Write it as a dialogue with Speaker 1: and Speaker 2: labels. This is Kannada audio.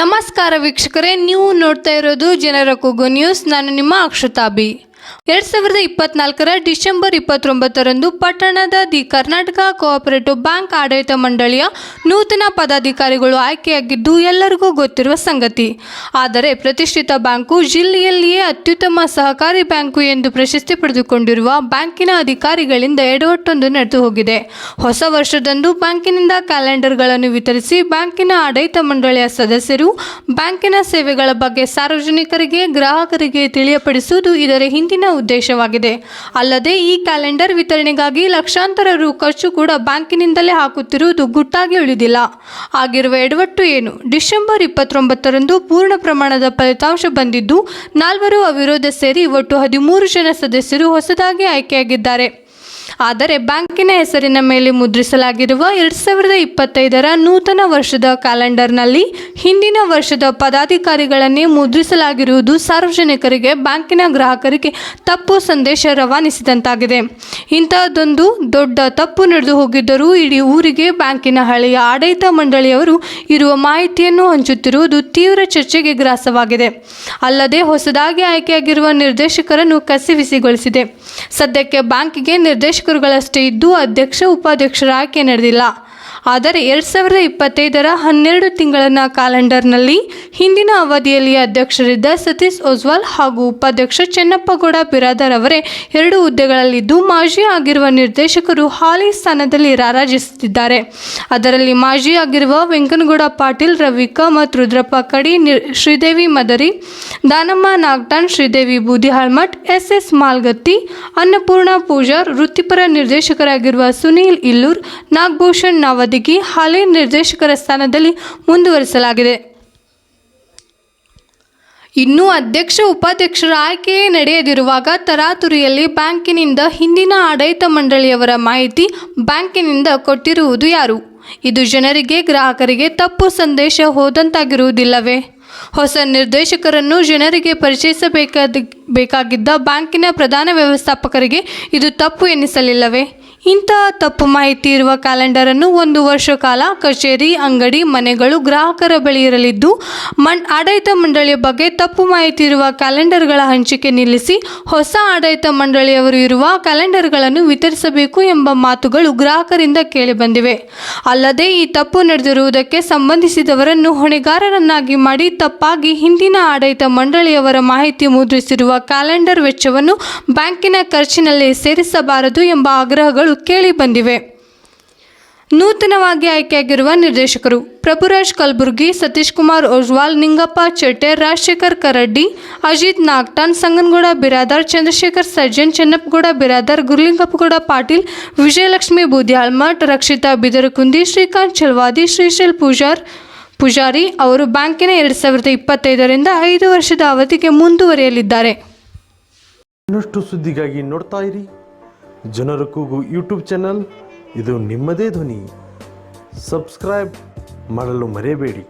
Speaker 1: ನಮಸ್ಕಾರ ವೀಕ್ಷಕರೇ ನೀವು ನೋಡ್ತಾ ಇರೋದು ಜನರ ಕೂಗು ನ್ಯೂಸ್. ನಾನು ನಿಮ್ಮ ಅಕ್ಷತಾ ಬಿ. ಎರಡ್ ಸಾವಿರದ ಇಪ್ಪತ್ನಾಲ್ಕರ ಡಿಸೆಂಬರ್ ಇಪ್ಪತ್ತೊಂಬತ್ತರಂದು ಪಟ್ಟಣದ ದಿ ಕರ್ನಾಟಕ ಕೋಆಪರೇಟಿವ್ ಬ್ಯಾಂಕ್ ಆಡಳಿತ ಮಂಡಳಿಯ ನೂತನ ಪದಾಧಿಕಾರಿಗಳು ಆಯ್ಕೆಯಾಗಿದ್ದು ಎಲ್ಲರಿಗೂ ಗೊತ್ತಿರುವ ಸಂಗತಿ. ಆದರೆ ಪ್ರತಿಷ್ಠಿತ ಬ್ಯಾಂಕು ಜಿಲ್ಲೆಯಲ್ಲಿಯೇ ಅತ್ಯುತ್ತಮ ಸಹಕಾರಿ ಬ್ಯಾಂಕು ಎಂದು ಪ್ರಶಸ್ತಿ ಪಡೆದುಕೊಂಡಿರುವ ಬ್ಯಾಂಕಿನ ಅಧಿಕಾರಿಗಳಿಂದ ಎಡವಟ್ಟೊಂದು ನಡೆದು ಹೋಗಿದೆ. ಹೊಸ ವರ್ಷದಂದು ಬ್ಯಾಂಕಿನಿಂದ ಕ್ಯಾಲೆಂಡರ್ಗಳನ್ನು ವಿತರಿಸಿ ಬ್ಯಾಂಕಿನ ಆಡಳಿತ ಮಂಡಳಿಯ ಸದಸ್ಯರು ಬ್ಯಾಂಕಿನ ಸೇವೆಗಳ ಬಗ್ಗೆ ಸಾರ್ವಜನಿಕರಿಗೆ, ಗ್ರಾಹಕರಿಗೆ ತಿಳಿಯಪಡಿಸುವುದು ಇದರ ಹಿಂದಿನ ಉದ್ದೇಶವಾಗಿದೆ. ಅಲ್ಲದೆ, ಈ ಕ್ಯಾಲೆಂಡರ್ ವಿತರಣೆಗಾಗಿ ಲಕ್ಷಾಂತರ ರು ಖರ್ಚು ಕೂಡ ಬ್ಯಾಂಕಿನಿಂದಲೇ ಹಾಕುತ್ತಿರುವುದು ಗುಟ್ಟಾಗಿ ಉಳಿದಿಲ್ಲ. ಆಗಿರುವ ಎಡವಟ್ಟು ಏನು? ಡಿಸೆಂಬರ್ ಇಪ್ಪತ್ತೊಂಬತ್ತರಂದು ಪೂರ್ಣ ಪ್ರಮಾಣದ ಫಲಿತಾಂಶ ಬಂದಿದ್ದು, ನಾಲ್ವರು ಅವಿರೋಧ ಸೇರಿ ಒಟ್ಟು ಹದಿಮೂರು ಜನ ಸದಸ್ಯರು ಹೊಸದಾಗಿ ಆಯ್ಕೆಯಾಗಿದ್ದಾರೆ. ಆದರೆ ಬ್ಯಾಂಕಿನ ಹೆಸರಿನ ಮೇಲೆ ಮುದ್ರಿಸಲಾಗಿರುವ ಎರಡು ಸಾವಿರದ ಇಪ್ಪತ್ತೈದರ ನೂತನ ವರ್ಷದ ಕ್ಯಾಲೆಂಡರ್ನಲ್ಲಿ ಹಿಂದಿನ ವರ್ಷದ ಪದಾಧಿಕಾರಿಗಳನ್ನೇ ಮುದ್ರಿಸಲಾಗಿರುವುದು ಸಾರ್ವಜನಿಕರಿಗೆ, ಬ್ಯಾಂಕಿನ ಗ್ರಾಹಕರಿಗೆ ತಪ್ಪು ಸಂದೇಶ ರವಾನಿಸಿದಂತಾಗಿದೆ. ಇಂತಹದೊಂದು ದೊಡ್ಡ ತಪ್ಪು ನಡೆದು ಹೋಗಿದ್ದರೂ ಇಡೀ ಊರಿಗೆ ಬ್ಯಾಂಕಿನ ಹಳೆಯ ಆಡಳಿತ ಮಂಡಳಿಯವರು ಇರುವ ಮಾಹಿತಿಯನ್ನು ಹಂಚುತ್ತಿರುವುದು ತೀವ್ರ ಚರ್ಚೆಗೆ ಗ್ರಾಸವಾಗಿದೆ. ಅಲ್ಲದೆ ಹೊಸದಾಗಿ ಆಯ್ಕೆಯಾಗಿರುವ ನಿರ್ದೇಶಕರನ್ನು ಕಸಿವಿಸಿಗೊಳಿಸಿದೆ ಸದ್ಯಕ್ಕೆ ಬ್ಯಾಂಕಿಗೆ ನಿರ್ದೇಶಕರುಗಳಷ್ಟೇ ಇದ್ದು ಅಧ್ಯಕ್ಷ ಉಪಾಧ್ಯಕ್ಷರ ಆಯ್ಕೆ ನಡೆದಿಲ್ಲ. ಆದರೆ ಎರಡು ಸಾವಿರದ ಇಪ್ಪತ್ತೈದರ ಹನ್ನೆರಡು ತಿಂಗಳನ ಕ್ಯಾಲೆಂಡರ್ನಲ್ಲಿ ಹಿಂದಿನ ಅವಧಿಯಲ್ಲಿ ಅಧ್ಯಕ್ಷರಿದ್ದ ಸತೀಶ್ ಒಜ್ವಾಲ್ ಹಾಗೂ ಉಪಾಧ್ಯಕ್ಷ ಚೆನ್ನಪ್ಪಗೌಡ ಬಿರಾದರ್ ಅವರೇ ಎರಡು ಹುದ್ದೆಗಳಲ್ಲಿದ್ದು ಮಾಜಿ ಆಗಿರುವ ನಿರ್ದೇಶಕರು ಹಾಲಿ ಸ್ಥಾನದಲ್ಲಿ ರಾರಾಜಿಸುತ್ತಿದ್ದಾರೆ. ಅದರಲ್ಲಿ ಮಾಜಿ ಆಗಿರುವ ವೆಂಕನಗೌಡ ಪಾಟೀಲ್, ರವಿಕಾ ಮತ್ತು ರುದ್ರಪ್ಪ ಕಡಿ ಶ್ರೀದೇವಿ ಮದರಿ, ದಾನಮ್ಮ ನಾಗ್ಟಾನ್ ಶ್ರೀದೇವಿ ಬೂದಿಹಾಳ್ಮಠ್ ಎಸ್ ಎಸ್ ಮಾಲ್ಗತ್ತಿ, ಅನ್ನಪೂರ್ಣ ಪೂಜಾರ್, ವೃತ್ತಿಪರ ನಿರ್ದೇಶಕರಾಗಿರುವ ಸುನೀಲ್ ಇಲ್ಲೂರ್, ನಾಗಭೂಷಣ್ ನಾವದಿಗಿ ಹಾಲಿ ನಿರ್ದೇಶಕರ ಸ್ಥಾನದಲ್ಲಿ ಮುಂದುವರಿಸಲಾಗಿದೆ. ಇನ್ನು ಅಧ್ಯಕ್ಷ, ಉಪಾಧ್ಯಕ್ಷರ ಆಯ್ಕೆಯೇ ನಡೆಯದಿರುವಾಗ ತರಾತುರಿಯಲ್ಲಿ ಬ್ಯಾಂಕಿನಿಂದ ಹಿಂದಿನ ಆಡಳಿತ ಮಂಡಳಿಯವರ ಮಾಹಿತಿ ಬ್ಯಾಂಕಿನಿಂದ ಕೊಟ್ಟಿರುವುದು ಯಾರು? ಇದು ಜನರಿಗೆ, ಗ್ರಾಹಕರಿಗೆ ತಪ್ಪು ಸಂದೇಶ ಹೋದಂತಾಗಿರುವುದಿಲ್ಲವೇ? ಹೊಸ ನಿರ್ದೇಶಕರನ್ನು ಜನರಿಗೆ ಪರಿಚಯಿಸಬೇಕಾದ ಬೇಕಾಗಿದ್ದ ಬ್ಯಾಂಕಿನ ಪ್ರಧಾನ ವ್ಯವಸ್ಥಾಪಕರಿಗೆ ಇದು ತಪ್ಪು ಎನ್ನಿಸಲಿಲ್ಲವೇ? ಇಂತಹ ತಪ್ಪು ಮಾಹಿತಿ ಇರುವ ಕ್ಯಾಲೆಂಡರನ್ನು ಒಂದು ವರ್ಷ ಕಾಲ ಕಚೇರಿ, ಅಂಗಡಿ, ಮನೆಗಳು ಗ್ರಾಹಕರ ಬಳಿ ಇರಲಿದ್ದು, ಮಣ್ ಆಡಳಿತ ಮಂಡಳಿಯ ಬಗ್ಗೆ ತಪ್ಪು ಮಾಹಿತಿ ಇರುವ ಕ್ಯಾಲೆಂಡರ್ಗಳ ಹಂಚಿಕೆ ನಿಲ್ಲಿಸಿ ಹೊಸ ಆಡಳಿತ ಮಂಡಳಿಯವರು ಇರುವ ಕ್ಯಾಲೆಂಡರ್ಗಳನ್ನು ವಿತರಿಸಬೇಕು ಎಂಬ ಮಾತುಗಳು ಗ್ರಾಹಕರಿಂದ ಕೇಳಿಬಂದಿವೆ. ಅಲ್ಲದೆ ಈ ತಪ್ಪು ನಡೆದಿರುವುದಕ್ಕೆ ಸಂಬಂಧಿಸಿದವರನ್ನು ಹೊಣೆಗಾರರನ್ನಾಗಿ ಮಾಡಿ ತಪ್ಪಾಗಿ ಹಿಂದಿನ ಆಡಳಿತ ಮಂಡಳಿಯವರ ಮಾಹಿತಿ ಮುದ್ರಿಸಿರುವ ಕ್ಯಾಲೆಂಡರ್ ವೆಚ್ಚವನ್ನು ಬ್ಯಾಂಕಿನ ಖರ್ಚಿನಲ್ಲಿ ಸೇರಿಸಬಾರದು ಎಂಬ ಆಗ್ರಹಗಳು ಕೇಳಿಬಂದಿವೆ ನೂತನವಾಗಿ ಆಯ್ಕೆಯಾಗಿರುವ ನಿರ್ದೇಶಕರು ಪ್ರಭುರಾಜ್ ಕಲಬುರ್ಗಿ, ಸತೀಶ್ ಕುಮಾರ್ ಓಜ್ವಾಲ್, ನಿಂಗಪ್ಪ ಚೆಟ್ಟೆ, ರಾಜಶೇಖರ್ ಕರಡ್ಡಿ, ಅಜಿತ್ ನಾಗ್ಟಾನ್, ಸಂಗನಗೌಡ ಬಿರಾದಾರ್, ಚಂದ್ರಶೇಖರ್ ಸಜ್ಜನ್ ಚೆನ್ನಪ್ಪಗೌಡ ಬಿರಾದಾರ್, ಗುರುಲಿಂಗಪ್ಪಗೌಡ ಪಾಟೀಲ್, ವಿಜಯಲಕ್ಷ್ಮಿ ಬೂದಿಯಾಳ್ಮಠ್, ರಕ್ಷಿತಾ ಬಿದರಕುಂದಿ, ಶ್ರೀಕಾಂತ್ ಚಲ್ವಾದಿ, ಶ್ರೀಶೈಲ್ ಪೂಜಾರ್ ಪೂಜಾರಿ, ಅವರು ಬ್ಯಾಂಕಿನ ಎರಡು ಸಾವಿರದ ಇಪ್ಪತ್ತೈದರಿಂದ ಐದು ವರ್ಷದ ಅವಧಿಗೆ ಮುಂದುವರಿಯಲಿದ್ದಾರೆ.
Speaker 2: ಇನ್ನಷ್ಟು ಸುದ್ದಿಗಾಗಿ ನೋಡ್ತಾ ಇರಿ. ಜನರ ಕೂಗು ಯೂಟ್ಯೂಬ್ ಚಾನಲ್. ಇದು ನಿಮ್ಮದೇ ಧ್ವನಿ. ಸಬ್ಸ್ಕ್ರೈಬ್ ಮಾಡಲು ಮರೆಯಬೇಡಿ.